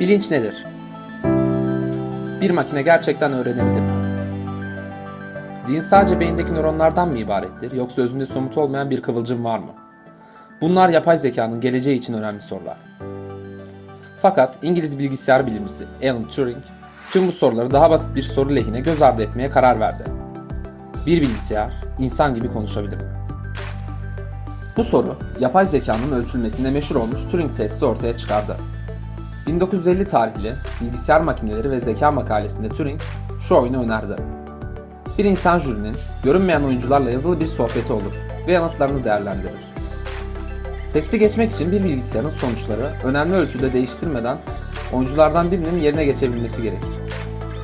Bilinç nedir? Bir makine gerçekten öğrenebilir mi? Zihin sadece beyindeki nöronlardan mı ibarettir yoksa özünde somut olmayan bir kıvılcım var mı? Bunlar yapay zekanın geleceği için önemli sorular. Fakat İngiliz bilgisayar bilimcisi Alan Turing tüm bu soruları daha basit bir soru lehine göz ardı etmeye karar verdi. Bir bilgisayar insan gibi konuşabilir mi? Bu soru yapay zekanın ölçülmesinde meşhur olmuş Turing testi ortaya çıkardı. 1950 tarihli Bilgisayar Makineleri ve Zeka makalesinde Turing şu oyunu önerdi. Bir insan jürinin görünmeyen oyuncularla yazılı bir sohbeti olur ve yanıtlarını değerlendirir. Testi geçmek için bir bilgisayarın sonuçları önemli ölçüde değiştirmeden oyunculardan birinin yerine geçebilmesi gerekir.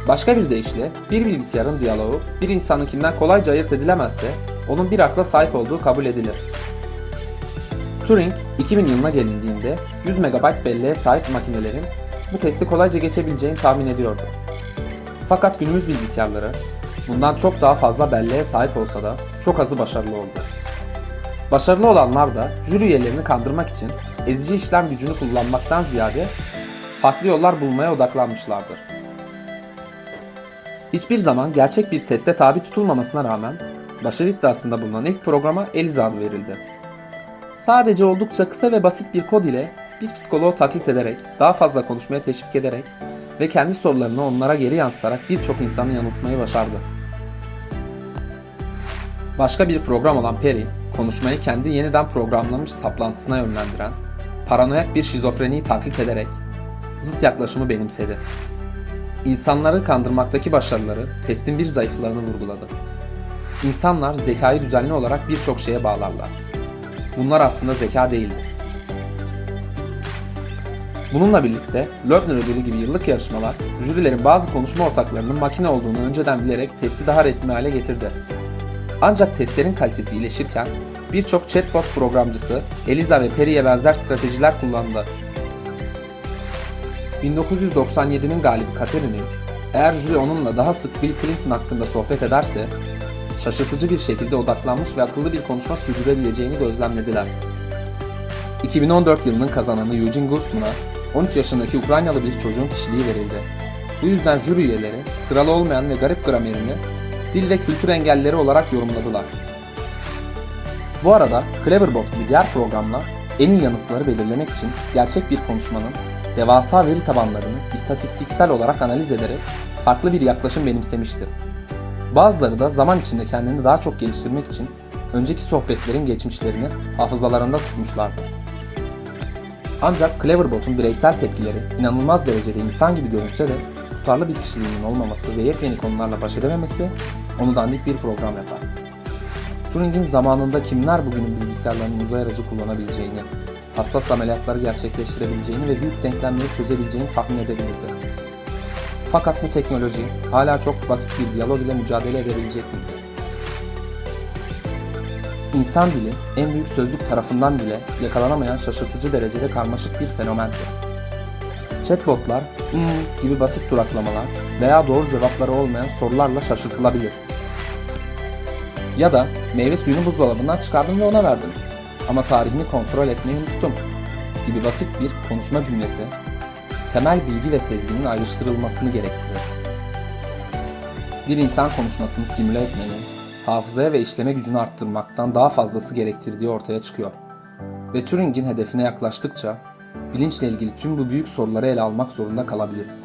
Başka bir deyişle bir bilgisayarın diyaloğu bir insanınkinden kolayca ayırt edilemezse onun bir akla sahip olduğu kabul edilir. Turing 2000 yılına gelindiğinde 100 MB belleğe sahip makinelerin bu testi kolayca geçebileceğini tahmin ediyordu. Fakat günümüz bilgisayarları bundan çok daha fazla belleğe sahip olsa da çok azı başarılı oldu. Başarılı olanlar da jüri üyelerini kandırmak için ezici işlem gücünü kullanmaktan ziyade farklı yollar bulmaya odaklanmışlardır. Hiçbir zaman gerçek bir teste tabi tutulmamasına rağmen başarı iddiasında bulunan ilk programa Eliza adı verildi. Sadece oldukça kısa ve basit bir kod ile bir psikoloğu taklit ederek, daha fazla konuşmaya teşvik ederek ve kendi sorularını onlara geri yansıtarak birçok insanı yanıltmayı başardı. Başka bir program olan Perry, konuşmayı kendi yeniden programlanmış saplantısına yönlendiren, paranoyak bir şizofreniyi taklit ederek zıt yaklaşımı benimsedi. İnsanları kandırmaktaki başarıları testin bir zayıflarını vurguladı. İnsanlar zekayı düzenli olarak birçok şeye bağlarlar. Bunlar aslında zeka değildir. Bununla birlikte Loebner ödülü gibi yıllık yarışmalar, jürilerin bazı konuşma ortaklarının makine olduğunu önceden bilerek testi daha resmi hale getirdi. Ancak testlerin kalitesi iyileşirken birçok chatbot programcısı Eliza ve Perry'e benzer stratejiler kullandı. 1997'nin galibi Katerin'in eğer jüri onunla daha sık Bill Clinton hakkında sohbet ederse şaşırtıcı bir şekilde odaklanmış ve akıllı bir konuşma sürdürebileceğini gözlemlediler. 2014 yılının kazananı Eugene Gustman'a 13 yaşındaki Ukraynalı bir çocuğun kişiliği verildi. Bu yüzden jüri üyeleri sıralı olmayan ve garip gramerini dil ve kültür engelleri olarak yorumladılar. Bu arada Cleverbot gibi diğer programlar en iyi yanıtları belirlemek için gerçek bir konuşmanın devasa veri tabanlarını istatistiksel olarak analiz ederek farklı bir yaklaşım benimsemiştir. Bazıları da zaman içinde kendini daha çok geliştirmek için önceki sohbetlerin geçmişlerini hafızalarında tutmuşlardır. Ancak Cleverbot'un bireysel tepkileri inanılmaz derecede insan gibi görünse de tutarlı bir kişiliğinin olmaması ve yepyeni konularla baş edememesi onu dandik bir program yapar. Turing'in zamanında kimler bugünün bilgisayarlarının uzay aracı kullanabileceğini, hassas ameliyatları gerçekleştirebileceğini ve büyük denklemleri çözebileceğini tahmin edebilirdi. Fakat bu teknoloji hala çok basit bir diyalog ile mücadele edebilecek miydi? İnsan dili en büyük sözlük tarafından bile yakalanamayan şaşırtıcı derecede karmaşık bir fenomendir. Chatbotlar hmm gibi basit duraklamalar veya doğru cevapları olmayan sorularla şaşırtılabilir. Ya da meyve suyunu buzdolabından çıkardım ve ona verdim. Ama tarihini kontrol etmeyi unuttum gibi basit bir konuşma cümlesi temel bilgi ve sezginin ayrıştırılmasını gerektirir. Bir insan konuşmasını simüle etmenin, hafızaya ve işleme gücünü arttırmaktan daha fazlası gerektirdiği ortaya çıkıyor. Ve Turing'in hedefine yaklaştıkça bilinçle ilgili tüm bu büyük soruları ele almak zorunda kalabiliriz.